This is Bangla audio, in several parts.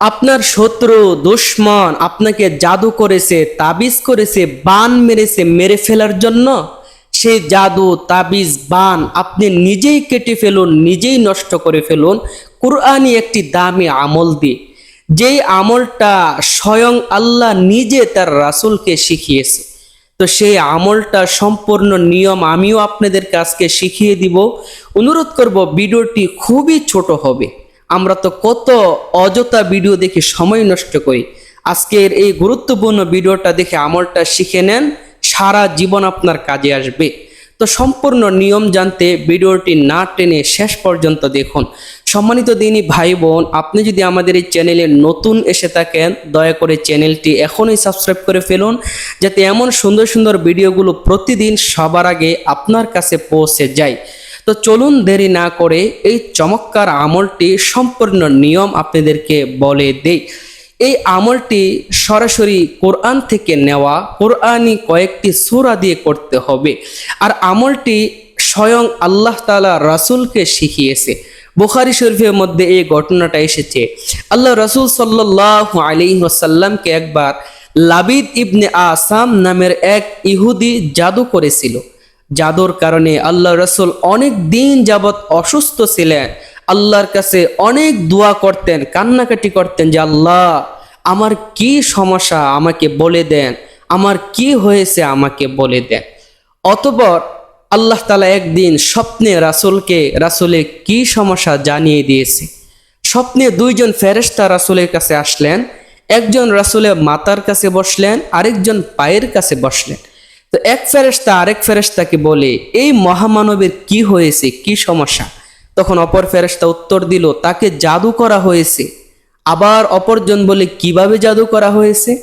আপনার শত্রু, দুশ্মন আপনাকে জাদু করেছে, তাবিজ করেছে, বান মেরেছে মেরে ফেলার জন্য। সেই জাদু, তাবিজ, বান আপনি নিজেই কেটে ফেলুন, নিজেই নষ্ট করে ফেলুন। কুরআনি একটি দামি আমল দিয়ে। যেই আমলটা স্বয়ং আল্লাহ নিজে তার রাসুলকে শিখিয়েছে। তো সেই আমলটা সম্পূর্ণ নিয়ম আমিও আপনাদেরকে আজকে শিখিয়ে দিব। অনুরোধ করব, ভিডিওটি খুবই ছোট হবে। আমরা তো কত অযথা ভিডিও দেখে সময় নষ্ট করি। আজকের এই গুরুত্বপূর্ণ ভিডিওটা দেখে আমলটা শিখে নেন, সারা জীবন আপনার কাজে আসবে। তো সম্পূর্ণ নিয়ম জানতে ভিডিওটি না টেনে শেষ পর্যন্ত দেখুন। সম্মানিত দিনী ভাই বোন, আপনি যদি আমাদের এই চ্যানেলে নতুন এসে থাকেন, দয়া করে চ্যানেলটি এখনই সাবস্ক্রাইব করে ফেলুন, যাতে এমন সুন্দর সুন্দর ভিডিওগুলো প্রতিদিন সবার আগে আপনার কাছে পৌঁছে যায়। তো চলুন দেরি না করে এই চমৎকার আমলটি সম্পূর্ণ নিয়ম আপনাদেরকে বলে দেই। এই আমলটি সরাসরি কোরআন থেকে নেওয়া, কোরআনই কয়েকটি সূরা দিয়ে করতে হবে। আর আমলটি স্বয়ং আল্লাহ তালা রাসূলকে শিখিয়েছে। বুখারী শরীফের মধ্যে এই ঘটনাটা এসেছে। আল্লাহ রাসূল সাল্লাল্লাহু আলাইহি ওয়াসাল্লামকে একবার লাবিদ ইবনে আসাম নামের এক ইহুদি জাদু করেছিল। জাদুর কারণে আল্লাহ রসুল অনেক দিন যাবৎ অসুস্থ ছিলেন। আল্লাহর কাছে অনেক দোয়া করতেন, কান্নাকাটি করতেন যে, আল্লাহ, আমার কি সমস্যা? আমাকে বলে দেন। আমার কি হয়েছে? আমাকে বলে দেন। অতপর আল্লাহ তালা একদিন স্বপ্নে রাসুলকে রাসুলের কি সমস্যা জানিয়ে দিয়েছে। স্বপ্নে দুইজন ফেরেস্তা রাসুলের কাছে আসলেন। একজন রাসুলের মাতার কাছে বসলেন, আরেকজন পায়ের কাছে বসলেন। তো এক ফেরেশতা আরেক ফেরেস্তাকে বলে, এই মহামানবের কি হয়েছে? কি সমস্যা? তখন অপর ফেরেশতা উত্তর দিল, তাকে জাদু করা হয়েছে। আবার অপরজন বলে, কীভাবে জাদু করা হয়েছে?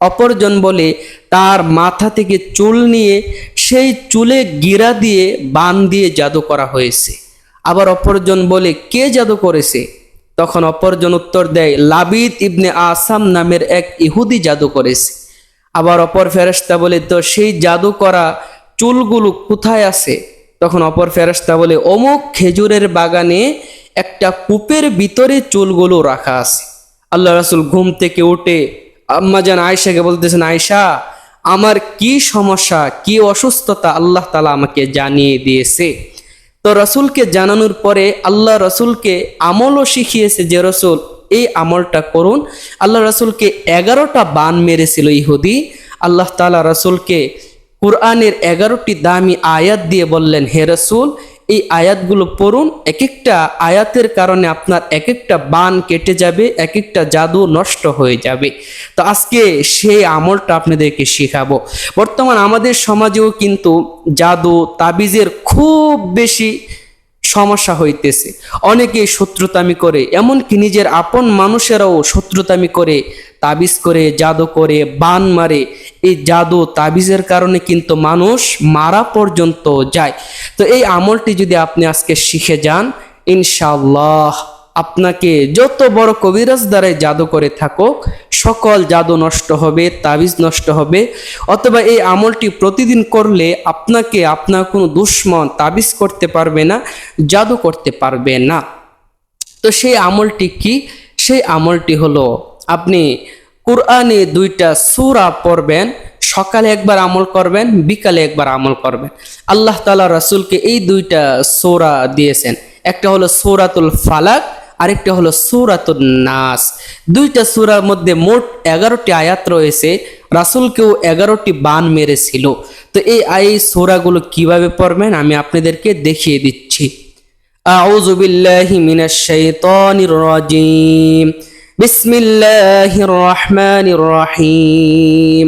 অপরজন বলে, তার মাথা থেকে চুল নিয়ে সেই চুলে গিরা দিয়ে বান দিয়ে জাদু করা হয়েছে। আবার অপরজন বলে, কে জাদু করেছে? তখন অপরজন উত্তর দেয়, লাবিদ ইবনে আসাম নামের এক ইহুদি জাদু করেছে। আবার অপর ফেরেশতা বলে, তো সেই জাদু করা চুলগুলো কোথায় আছে? তখন অপর ফেরেশতা বলে, অমুক খেজুরের বাগানে একটা কূপের ভিতরে চুলগুলো রাখা আছে। আল্লাহ রাসুল ঘুম থেকে উঠে আম্মাজান আয়সাকে বলতেছেন আয়সা আমার কি সমস্যা, কি অসুস্থতা আল্লাহ তালা আমাকে জানিয়ে দিয়েছে। তো রসুলকে জানানোর পরে আল্লাহ রসুলকে আমলও শিখিয়েছে যে, রসুল এই আমলটা করুন। আল্লাহ রাসুলকে এগারোটা বান মেরেছিল ইহুদি। আল্লাহ তালা রাসুলকে কোরআনের এগারোটি দামি আয়াত দিয়ে বললেন, হে রাসুল, এই আয়াতগুলো পড়ুন। এক একটা আয়াতের কারণে আপনার এক একটা বান কেটে যাবে এক একটা জাদু নষ্ট হয়ে যাবে। তো আজকে সেই আমলটা আপনাদেরকে শেখাবো। বর্তমান আমাদের সমাজেও কিন্তু জাদু, তাবিজের খুব বেশি সমস্যা হইতেছে। অনেকে শত্রুতামি করে, এমনকি নিজের আপন মানুষেরাও শত্রুতামি করে, তাবিজ করে, জাদু করে, বান মারে। এই জাদু, তাবিজের কারণে কিন্তু মানুষ মারা পর্যন্ত যায়। তো এই আমলটি যদি আপনি আজকে শিখে যান ইনশাল্লাহ আপনাকে যত বড় কবিরাজ দ্বারাই জাদু করে থাকুক সকল জাদু নষ্ট হবে, তাবিজ নষ্ট হবে, অথবা এই আমলটি প্রতিদিন করলে আপনাকে আপনার কোনো দুশ্মন তাবিজ করতে পারবে না, জাদু করতে পারবে না। তো সেই আমলটি কি? সেই আমলটি হলো, আপনি কোরআনে দুইটা সূরা পড়বেন, সকালে একবার আমল করবেন, বিকালে একবার আমল করবেন। আল্লাহ তালা রাসূলকে এই দুইটা সূরা দিয়েছেন। একটা হলো সূরাতুল ফালাক আরেকটা হলো সূরাতুন নাস দুইটা সূরার মধ্যে মোট এগারোটি আয়াত রয়েছে রাসূলকেও এগারোটি বান মেরেছিল তো এই এই সূরাগুলো কিভাবে পড়বেন আমি আপনাদেরকে দেখিয়ে দিচ্ছি أعوذ بالله من الشيطان الرجيم بسم الله الرحمن الرحيم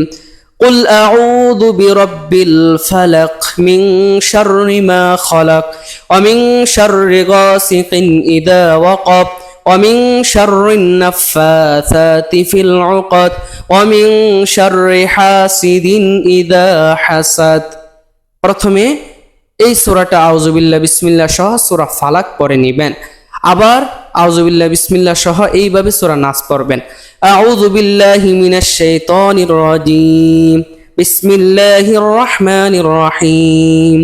قل أعوذ برب الفلق من شر ما خلق ومن شر غاسق إذا وقب ومن شر النفاثات في العقد ومن شر حاسد إذا حسد প্রথমে এই সূরাটা আউজুবিল্লাহ বিসমিল্লাহ সহ সূরা ফালাক পরে নেবেন আবার আউজুবিল্লাহ বিসমিল্লাহ সহ এইভাবে সূরা নাস পড়বেন আউযু বিল্লাহি মিনাশ শাইতানির রাজিম বিসমিল্লাহির রহমানির রহিম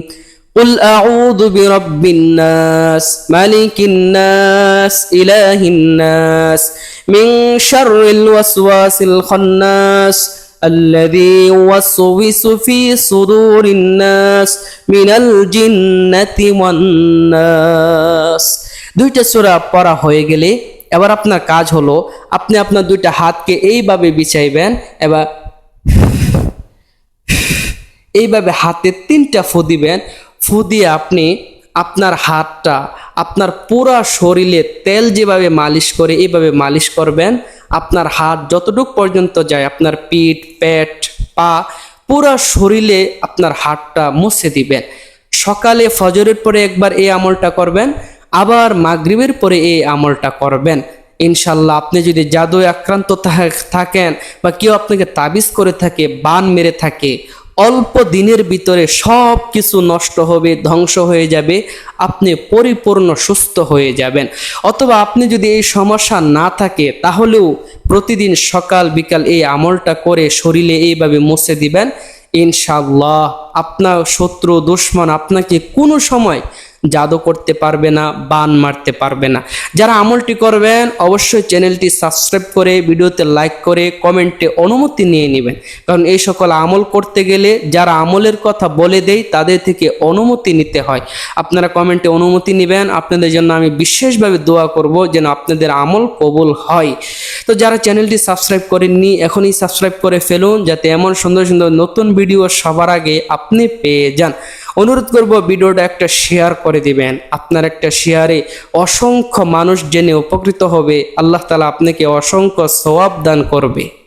قل أعوذ برب الناس ملك الناس إله الناس من شر الوسواس الخناس الذي يوسوس في صدور الناس من الجنة والناس দুইটা সূরা পড়া হয়ে গেলে এবার আপনার কাজ হলো, আপনি আপনার দুইটা হাতকে এইভাবে বিছাইবেন, এবার এইভাবে হাতে তিনটা ফু দিবেন। ফু দিয়ে আপনি আপনার হাতটা, আপনার পুরা শরীরে তেল যেভাবে মালিশ করে এইভাবে মালিশ করবেন। আপনার হাত যতটুক পর্যন্ত যায়, আপনার পিঠ, পেট, পা, পুরা শরীরে আপনার হাতটা মুছে দিবেন। সকালে ফজরের পরে একবার এই আমলটা করবেন। আবার মাগরিবের পরে এই আমলটা করবেন। ইনশাল্লাহ আপনি যদি জাদুয় আক্রান্ত থাকেন বা কেউ আপনাকে তাবিজ করে থাকে, বান মেরে থাকে, অল্প দিনের ভিতরে সব কিছু নষ্ট হবে, ধ্বংস হয়ে যাবে, আপনি পরিপূর্ণ সুস্থ হয়ে যাবেন। অথবা আপনি যদি এই সমস্যা না থাকে, তাহলেও প্রতিদিন সকাল বিকাল এই আমলটা করে শরীরে এইভাবে মুছে দিবেন। ইনশাল্লাহ আপনার শত্রু, দুশ্মন আপনাকে কোনো সময় জাদু করতে পারবে না, বান মারতে পারবে না। যারা আমলটি করবেন, অবশ্যই চ্যানেলটি সাবস্ক্রাইব করে, ভিডিওতে লাইক করে, কমেন্টে অনুমতি নিয়ে নেবেন। কারণ এই সকল আমল করতে গেলে যারা আমলের কথা বলে দেয়, তাদের থেকে অনুমতি নিতে হয়। আপনারা কমেন্টে অনুমতি নেবেন, আপনাদের জন্য আমি বিশেষভাবে দোয়া করব যেন আপনাদের আমল কবুল হয়। তো যারা চ্যানেলটি সাবস্ক্রাইব করেননি, এখনই সাবস্ক্রাইব করে ফেলুন, যাতে এমন সুন্দর সুন্দর নতুন ভিডিও সবার আগে আপনি পেয়ে যান। অনুরোধ করব ভিডিওটা একটা শেয়ার করে দিবেন। আপনার একটা শেয়ারে অসংখ্য মানুষ জেনে উপকৃত হবে। আল্লাহ তালা আপনাকে অসংখ্য সওয়াব দান করবে।